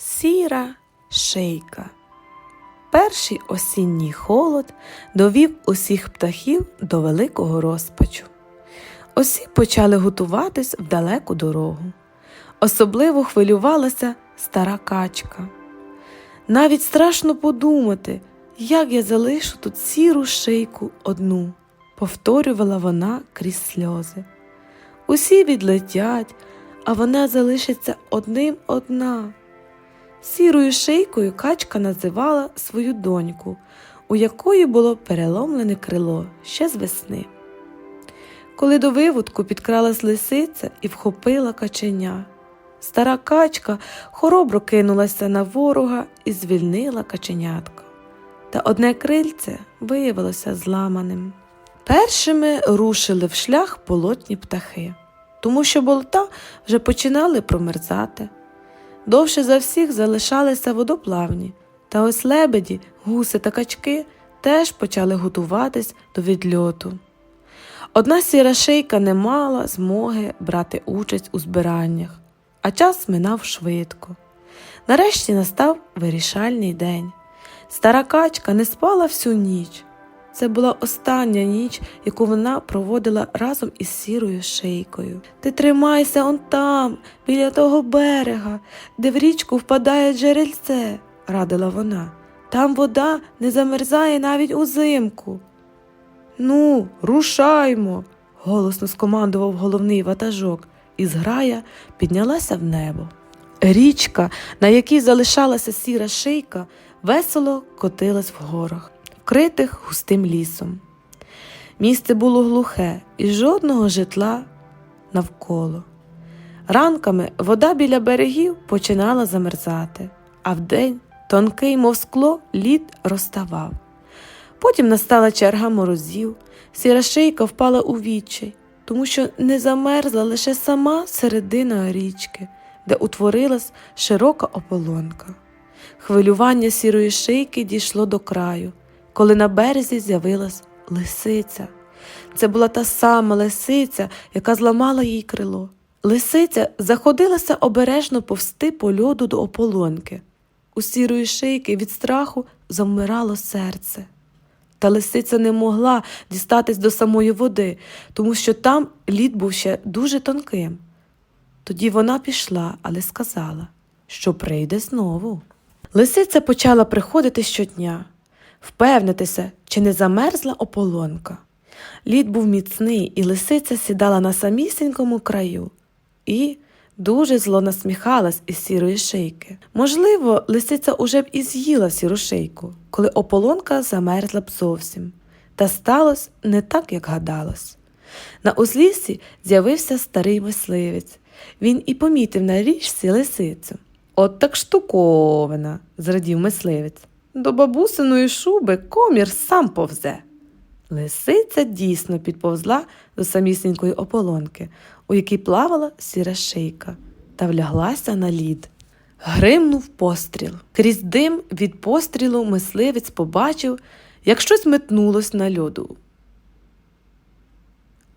Сіра шийка. Перший осінній холод довів усіх птахів до великого розпачу. Усі почали готуватись в далеку дорогу. Особливо хвилювалася стара качка. Навіть страшно подумати, як я залишу тут сіру шийку одну, повторювала вона крізь сльози. Усі відлетять, а вона залишиться одним одна. Сірою шийкою качка називала свою доньку, у якої було переломлене крило ще з весни. Коли до виводку підкралась лисиця і вхопила каченя, стара качка хоробро кинулася на ворога і звільнила каченятка. Та одне крильце виявилося зламаним. Першими рушили в шлях болотні птахи, тому що болота вже починали промерзати. Довше за всіх залишалися водоплавні, та ось лебеді, гуси та качки теж почали готуватись до відльоту. Одна сіра шийка не мала змоги брати участь у збираннях, а час минав швидко. Нарешті настав вирішальний день. Стара качка не спала всю ніч. Це була остання ніч, яку вона проводила разом із сірою шийкою. Ти тримайся он там, біля того берега, де в річку впадає джерельце, радила вона. Там вода не замерзає навіть узимку. Ну, рушаймо, голосно скомандував головний ватажок, і зграя піднялася в небо. Річка, на якій залишалася сіра шийка, весело котилась в горах вкритих густим лісом. Місце було глухе і жодного житла навколо. Ранками вода біля берегів починала замерзати, а вдень тонкий, мов скло, лід розставав. Потім настала черга морозів, сіра шийка впала у відчай, тому що не замерзла лише сама середина річки, де утворилась широка ополонка. Хвилювання сірої шийки дійшло до краю коли на березі з'явилась лисиця. Це була та сама лисиця, яка зламала їй крило. Лисиця заходилася обережно повсти по льоду до ополонки. У сірої шийки від страху завмирало серце. Та лисиця не могла дістатись до самої води, тому що там лід був ще дуже тонким. Тоді вона пішла, але сказала, що прийде знову. Лисиця почала приходити щодня впевнитися, чи не замерзла ополонка. Лід був міцний, і лисиця сідала на самісінькому краю і дуже зло насміхалась із сірої шийки. Можливо, лисиця уже б і з'їла сіру шийку, коли ополонка замерзла б зовсім. Та сталося не так, як гадалось. На узліссі з'явився старий мисливець. Він і помітив на річці лисицю. От так штуковина, зрадів мисливець. До бабусиної шуби комір сам повзе. Лисиця дійсно підповзла до самісінької ополонки, у якій плавала сіра шийка, та вляглася на лід. Гримнув постріл. Крізь дим від пострілу мисливець побачив, як щось метнулось на льоду.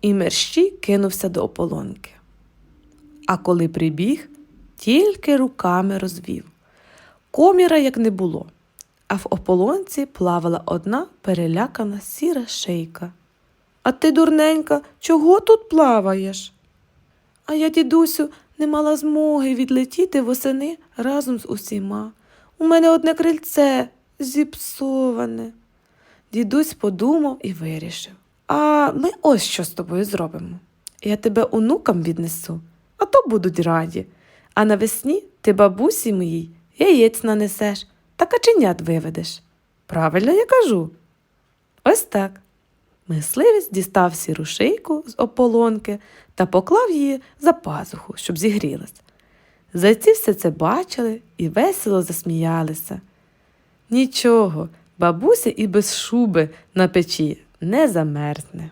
І мерщій кинувся до ополонки. А коли прибіг, тільки руками розвів. Коміра як не було а в ополонці плавала одна перелякана сіра шийка. А ти, дурненька, чого тут плаваєш? А я, дідусю, не мала змоги відлетіти восени разом з усіма. У мене одне крильце зіпсоване. Дідусь подумав і вирішив. А ми ось що з тобою зробимо. Я тебе онукам віднесу, а то будуть раді. А навесні ти бабусі моїй яєць нанесеш, та каченят виведеш. Правильно я кажу. Ось так. Мисливець дістав сіру шийку з ополонки та поклав її за пазуху, щоб зігрілась. Зайці все це бачили і весело засміялися. Нічого, бабуся і без шуби на печі не замерзне.